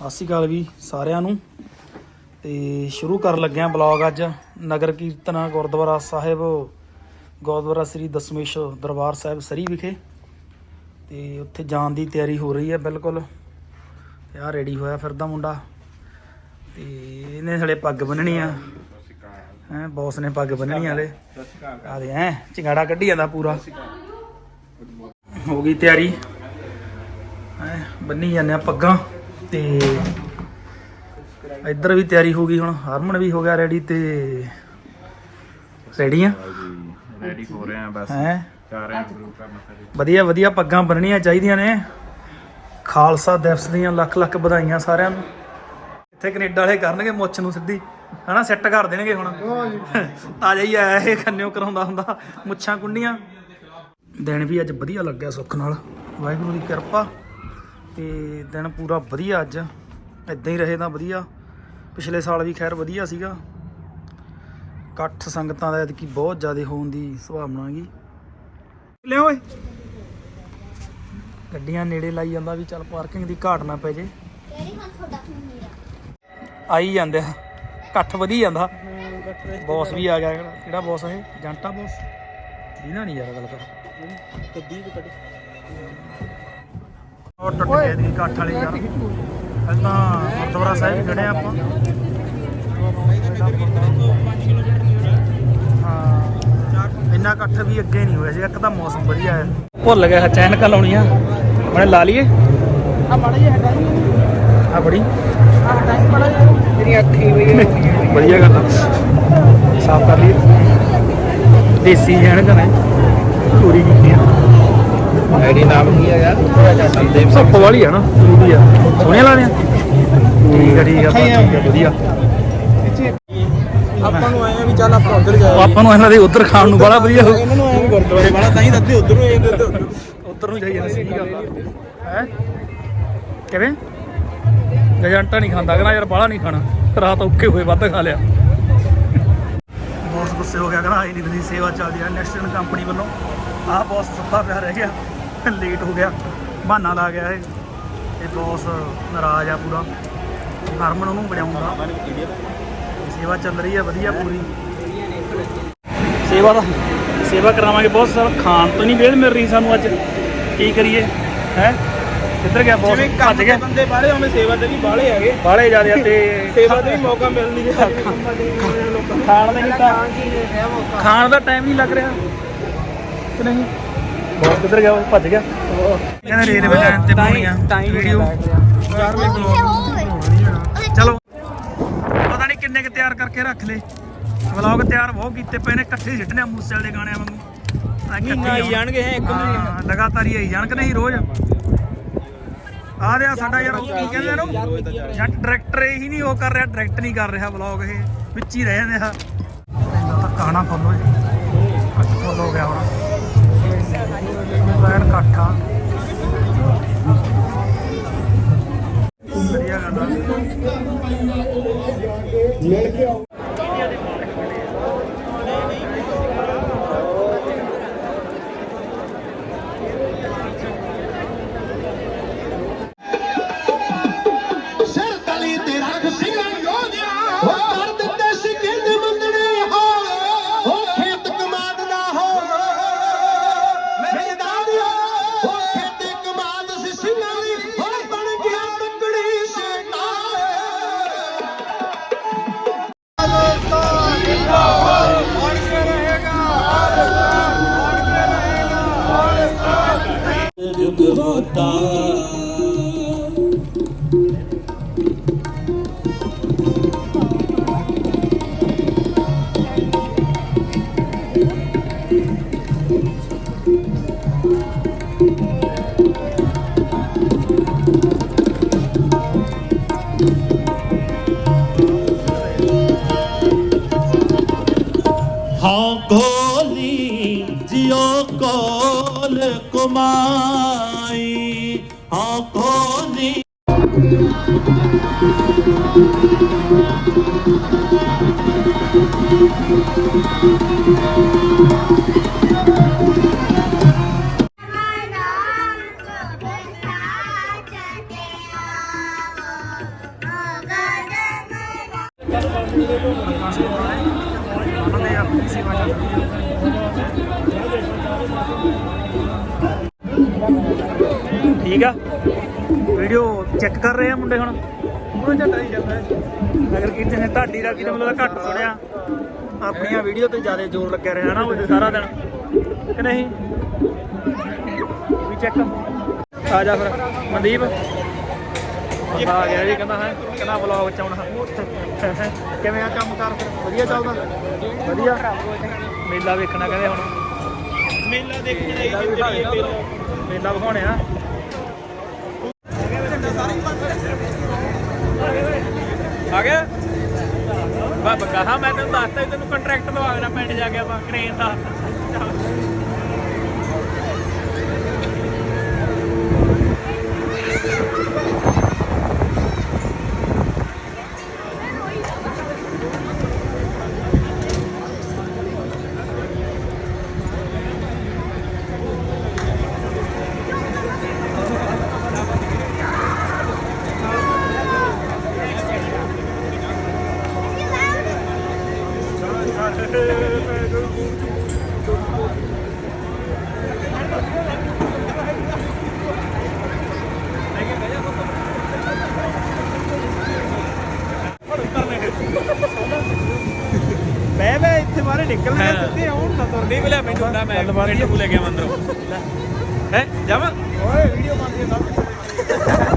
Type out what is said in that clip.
ਸਤਿ ਸ਼੍ਰੀ ਅਕਾਲ ਵੀ ਸਾਰਿਆਂ ਨੂੰ। ਤੇ ਸ਼ੁਰੂ ਕਰਨ ਲੱਗਿਆ ਬਲੌਗ ਅੱਜ। ਨਗਰ ਕੀਰਤਨ ਗੁਰਦੁਆਰਾ ਸਾਹਿਬ, ਗੁਰਦੁਆਰਾ ਸ੍ਰੀ ਦਸਮੇਸ਼ ਦਰਬਾਰ ਸਾਹਿਬ ਸਰੀ ਵਿਖੇ। ਤੇ ਉੱਥੇ ਜਾਣ ਦੀ ਤਿਆਰੀ ਹੋ ਰਹੀ ਹੈ ਬਿਲਕੁਲ। ਤੇ ਆ ਰੈਡੀ ਹੋਇਆ ਫਿਰਦਾ ਮੁੰਡਾ। ਤੇ ਇਹਨੇ ਹਲੇ ਪੱਗ ਬੰਨਣੀ ਆ। ਹੈ, ਬੌਸ ਨੇ ਪੱਗ ਬੰਨਣੀ ਹਲੇ। ਆ ਦੇ ਹੈ ਚਿੰਗਾੜਾ ਕੱਢੀ ਜਾਂਦਾ ਪੂਰਾ। ਹੋ ਗਈ ਤਿਆਰੀ। ਹੈ, ਬੰਨੀ ਜਾਂਦੇ ਆ ਪੱਗਾਂ। ਤੇ ਇੱਧਰ ਵੀ ਤਿਆਰੀ ਹੋ ਗਈ ਹੁਣ ਹਰਮਨ ਵੀ ਹੋ ਗਿਆ ਰੈਡੀ ਤੇ ਰੈਡੀ ਆ? ਰੈਡੀ ਹੋ ਰਹੇ ਆ ਬਸ। ਹੈ? ਜਾ ਰਹੇ ਆ ਗੁਰੂ ਘਰ ਮੱਥਾ ਟੇਕਣ। ਵਧੀਆ ਵਧੀਆ ਪੱਗਾਂ ਬੰਨਣੀਆਂ ਚਾਹੀਦੀਆਂ ਨੇ। ਖਾਲਸਾ ਦਿਵਸ ਦੀਆਂ ਲੱਖ ਲੱਖ ਵਧਾਈਆਂ ਸਾਰਿਆਂ ਨੂੰ। ਇੱਥੇ ਕੈਨੇਡਾ ਵਾਲੇ ਕਰਨਗੇ ਮੁੱਛ ਨੂੰ ਸਿੱਧੀ। ਹਨਾ ਸੈੱਟ ਕਰ ਦੇਣਗੇ ਹੁਣ। ਆ ਜਾਈ ਆਇਆ ਇਹ ਖੰਨਿਓ ਕਰਾਉਂਦਾ ਹੁੰਦਾ ਮੁੱਛਾਂ ਕੁੰਡੀਆਂ। ਦਿਨ ਵੀ ਅੱਜ ਵਧੀਆ ਲੱਗਿਆ ਸੁੱਖ ਨਾਲ। ਵਾਹਿਗੁਰੂ ਦੀ ਕਿਰਪਾ। ਤੇ ਦਿਨ ਪੂਰਾ ਵਧੀਆ ਅੱਜ। ਇਦਾਂ ਹੀ ਰਹੇ ਤਾਂ ਵਧੀਆ। ਪਿਛਲੇ ਸਾਲ ਵੀ ਖੈਰ ਵਧੀਆ ਸੀਗਾ। ਇਕੱਠ ਸੰਗਤਾਂ ਦਾ ਐਤਕੀ ਬਹੁਤ ਜ਼ਿਆਦਾ ਹੋਣ ਦੀ ਸੰਭਾਵਨਾ ਹੈਗੀ। ਲਿਓ ਓਏ। ਗੱਡੀਆਂ ਨੇੜੇ ਲਾਈ ਜਾਂਦਾ ਵੀ ਚੱਲ ਪਾਰਕਿੰਗ ਦੀ ਘਾਟ ਨਾ ਪੈ ਜੇ। ਆਈ ਜਾਂਦੇ ਆ। ਇਕੱਠ ਵਧੀ ਜਾਂਦਾ। ਬੌਸ ਵੀ ਆ ਗਿਆ ਕਿਹੜਾ ਕਿਹੜਾ ਬੌਸ ਇਹ? ਜੰਟਾ ਬੌਸ? ਦੀਨਾ ਨਹੀਂ ਯਾਰ ਗੱਲ ਕਰ ਕੱਦੀ ਕੱਢ। ਉਹ ਟੁੱਟ ਗਏ ਦੀ ਇਕੱਠ ਵਾਲੀ ਯਾਰ ਪਹਿਲਾਂ ਗੁਰਦੁਆਰਾ ਸਾਹਿਬ ਖੜੇ ਆ ਆਪਾਂ। ਹਾਂ ਇੰਨਾ ਇਕੱਠ ਵੀ ਅੱਗੇ ਨਹੀਂ ਹੋਇਆ ਸੀ ਇੱਕ ਤਾਂ ਮੌਸਮ ਵਧੀਆ ਹੈ ਭੁੱਲ ਗਿਆ ਚੈਨਕ ਲਾਉਣੀ ਆ। ਮੈਂ ਲਾ ਲਈਏ। ਆ ਮਾੜਾ ਜਿਹਾ ਹਟਾਈ ਆ ਬੜੀ। ਆ ਹਟਾਈ ਮਾੜਾ ਜਿਹਾ। ਮੇਰੀ ਅੱਖੀ ਹੋਈ ਹੈ ਵਧੀਆ ਗੱਲ ਆ। ਸਾਫ਼ ਕਰ ਲਈਏ। ਦੇਸੀ ਜੈਨਕ ਨੇ ਚੋਰੀ ਕੀਤੀ ਆਈਡੀ ਨਾਮ ਕੀ ਹੈ। ਯਾਰ ਸੰਦੀਪ ਸੱਪ ਵਾਲੀ ਆ ਨਾ ਜ਼ਰੂਰੀ ਆ। ਸੋਹਣੀਆਂ ਲੱਗਦੀਆਂ ਠੀਕ ਆ ਠੀਕ ਆ ਬਸ ਠੀਕ ਆ ਵਧੀਆ। ਆਪਾਂ ਨੂੰ ਆਏ ਆ ਵੀ ਚੱਲ ਆਪਾਂ ਉਧਰ ਜਾਈਏ। ਆਪਾਂ ਨੂੰ ਇਹਨਾਂ ਦੇ ਉੱਧਰ ਖਾਣ ਨੂੰ ਬੜਾ ਵਧੀਆ ਇਹਨਾਂ ਨੂੰ ਆਏ ਵੀ ਗੁਰਦੁਆਰੇ ਵਾਲਾ ਤਾਂ ਹੀ ਦੱਸਦੇ ਉਧਰ ਨੂੰ ਆਏ ਉਧਰ ਨੂੰ ਜਾਈਏ ਸਹੀ ਗੱਲ ਆ? ਹੈ? ਕਿਵੇਂ? ਗਜੰਟਾ ਨਹੀਂ ਖਾਂਦਾ ਕਹਿੰਦਾ ਯਾਰ ਬਾਹਲਾ ਨਹੀਂ ਖਾਣਾ। ਰਾਤ ਔਖੇ ਹੋਏ ਵੱਧ ਖਾ ਲਿਆ। ਬੌਸ ਗੁੱਸੇ ਹੋ ਗਿਆ ਕਹਿੰਦਾ ਆਈ ਨਹੀਂ ਸੇਵਾ ਚੱਲਦੀ ਆ। ਨੈਕਸਟ ਕੰਪਨੀ ਵੱਲੋਂ ਆਹ ਬੌਸ ਸੁੱਤਾ ਪਿਆ ਰਹਿ ਗਿਆ। ਲੇਟ ਹੋ ਗਿਆ। ਬਹਾਨਾ ਲਾ ਗਿਆ ਇਹ। ਤੇ ਬੌਸ ਨਾਰਾਜ਼ ਆ ਪੂਰਾ। ਹਰਮਨ ਉਹਨੂੰ ਵਜਾਉਂਦਾ ਸੇਵਾ ਚੱਲ ਰਹੀ ਹੈ ਵਧੀਆ ਪੂਰੀ। ਸੇਵਾ ਦਾ ਸੇਵਾ ਕਰਾਵਾਂਗੇ ਬਹੁਤ ਸਾਰਾ ਖਾਣ ਤੋਂ ਨਹੀਂ ਵੇਲ ਮਿਲ ਰਹੀ ਸਾਨੂੰ ਅੱਜ। ਕੀ ਕਰੀਏ? ਹੈ? ਕਿੱਧਰ ਗਿਆ ਬੌਸ ਭੱਜ ਗਿਆ। ਦੇ ਬੰਦੇ ਬਾਹਲੇ ਹੋਵੇਂ ਸੇਵਾ ਤੇ ਵੀ ਬਾਹਲੇ ਹੈਗੇ। ਬਾਹਲੇ ਜਾ ਰਿਹਾ ਤੇ ਸੇਵਾ ਤੇ ਵੀ ਮੌਕਾ ਮਿਲ ਨਹੀਂ ਰਿਹਾ। ਖਾਣ ਦਾ ਨਹੀਂ ਤਾਂ ਖਾਣ ਦਾ ਟਾਈਮ ਨਹੀਂ ਲੱਗ ਰਿਹਾ। ਕਿ ਨਹੀਂ? ਬੌਸ ਕਿੱਧਰ ਗਿਆ ਉਹ? ਭੱਜ ਗਿਆ। ਕਹਿੰਦੇ ਰੇਲਵੇ ਲਾਈਨ ਤੇ ਪਾਉਣੀਆਂ ਵੀਡੀਓ ਚਲੋ। ਪਤਾ ਨਹੀਂ ਕਿੰਨੇ ਕੁ ਤਿਆਰ ਕਰਕੇ ਰੱਖ ਲਏ। ਵਲੌਗ ਤਿਆਰ ਬਹੁਤ ਕੀਤੇ ਪਏ ਨੇ। ਇਕੱਠੇ ਸਿੱਟਨੇ ਆ ਮੂਸੇ ਵਾਲੇ ਗਾਣਿਆਂ ਵਾਂਗੂ। ਮਹੀਨਾ ਆਈ। ਜਾਣਗੇ ਹੈ ਇੱਕ ਮਹੀਨਾ। ਲਗਾਤਾਰ ਹੀ ਆਈ ਜਾਣ ਕਿ ਨਹੀਂ ਰੋਜ਼? ਆ ਰਿਹਾ ਸਾਡਾ ਯਾਰ ਕੀ ਕਹਿੰਦੇ ਇਹਨੂੰ? ਜੱਟ ਡਾਇਰੈਕਟਰ ਹੀ ਨਹੀਂ ਉਹ ਕਰ ਰਿਹਾ ਡਾਇਰੈਕਟ ਨਹੀਂ ਕਰ ਰਿਹਾ ਵਲੌਗ ਇਹ। ਵਿੱਚ ਹੀ ਰਹਿ ਜਾਂਦੇ ਆ। ਤਾਂ ਕਾਣਾ ਫੋਲੋ ਫੋਲੋ ਹੋ ਗਿਆ ਹੁਣ। ਬੈਨ ਕੱਠਾ ਵਧੀਆ ਗੱਲ ਆ। ਸਿਰ भगवता गोली जियो कोल कुमार ਹਾਂ ਕੋਲੀ ਨਾਮ ਕੋ ਬਸਾ ਚਤੇ ਆਵੋ ਉਹਨਾਂ ਦੇ ਆਪਣੀ ਸੇਵਾ ਚੱਲ ਰਹੀ ਹੈ ਠੀਕ ਆ? ਵੀਡੀਓ ਚੈੱਕ ਕਰ ਰਹੇ ਆ ਮੁੰਡੇ ਹੁਣ। ਪੂਰਾ ਝੰਡਾ ਹੀ ਜਾਂਦਾ ਨਗਰ ਕੀਰਤਨ ਨੇ ਢਾਡੀ ਦਾ ਕੀ ਮਤਲਬ ਘੱਟ ਸੁਣਿਆ। ਆਪਣੀਆਂ ਵੀਡੀਓ ਤੇ ਜ਼ਿਆਦਾ ਜ਼ੋਰ ਲੱਗਿਆ ਰਿਹਾ ਨਾ ਉਹ ਸਾਰਾ ਦਿਨ। ਕਿ ਨਹੀਂ? ਵੀ ਚੈੱਕ ਆ ਜਾ ਫਿਰ, ਮਨਦੀਪ। ਆ ਗਿਆ ਜੀ, ਕਹਿੰਦਾ ਹੈ, ਕਹਿੰਦਾ ਵਲੌਗ ਚ ਆਉਣਾ। ਕਿਵੇਂ ਆ ਕੰਮ ਕਰ ਫਿਰ? ਵਧੀਆ ਚੱਲਦਾ? ਵਧੀਆ। ਮੇਲਾ ਵੇਖਣਾ ਕਹਿੰਦੇ ਹੁਣ। ਮੇਲਾ ਦੇਖਣ ਆਈ ਮੇਲਾ ਵਿਖਾਉਣੇ ਆ ਗਿਆ ਬਾਬਾ, ਕਹਾ ਮੈਂ ਤੈਨੂੰ ਦੱਸਤਾ ਤੈਨੂੰ ਕੰਟਰੈਕਟ ਲਵਾ ਦੇਣਾ, ਪਿੰਡ ਜਾ ਕੇ ਆਪਾਂ ਕ੍ਰੇਨ ਦਾ। ਨਿਕਲਣਾ ਸਿੱਧੇ ਆਉਣ ਨਾ ਤੁਰ ਨਿਕਲਿਆ ਮੈਨੂੰ ਹੁੰਦਾ ਮੈਂ ਗੱਲਬਾਤ ਭੁੱਲ ਗਿਆ ਮੰਦਰੋਂ। ਹੈ ਜਾਵਾਂ? ਓਏ ਵੀਡੀਓ ਬਣਦੀ ਹੈ ਸਭ